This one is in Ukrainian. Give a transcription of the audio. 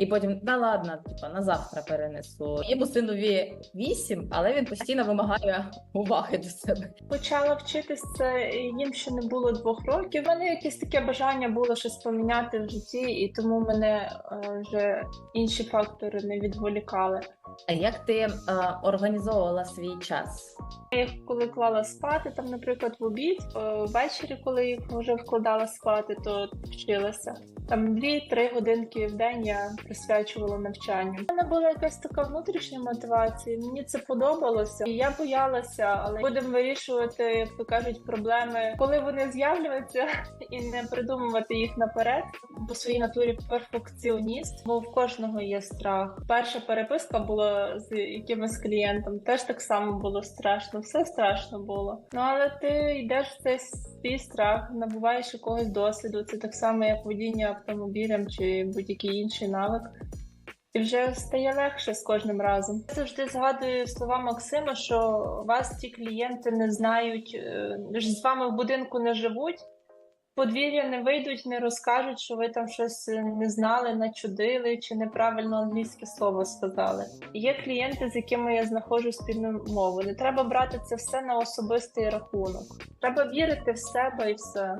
і потім да ладно, типа на завтра перенесу. Йому синові 8, але він постійно вимагає уваги до себе. Почала вчитись це їм ще не було двох років. У мене якесь таке бажання було щось поміняти в житті, і тому мене е, вже інші фактори не відволікали. А як ти е, організовувала свій час? Я їх коли клала спати, там, наприклад, в обід, е, ввечері, коли їх вже вкладала спати, то вчилася. Там 2-3 годинки в день я присвячувала навчанню. У мене була якась така внутрішня мотивація. Мені це подобалося. І я боялася, але будемо вирішувати, як то кажуть, проблеми, коли вони з'являються, і не придумувати їх наперед. По своїй натурі перфекціоніст, бо в кожного є страх. Перша переписка була з якимось клієнтом, теж так само було страшно, все страшно було. Ну але ти йдеш в цей свій страх, набуваєш якогось досвіду. Це так само, як водіння автомобілем чи будь-який інший навик. І вже стає легше з кожним разом. Я завжди згадую слова Максима, що вас ті клієнти не знають, е, ж з вами в будинку не живуть. Подвір'я не вийдуть, не розкажуть, що ви там щось не знали, начудили чи неправильно англійське слово сказали. Є клієнти, з якими я знаходжу спільну мову. Не треба брати це все на особистий рахунок. Треба вірити в себе і все.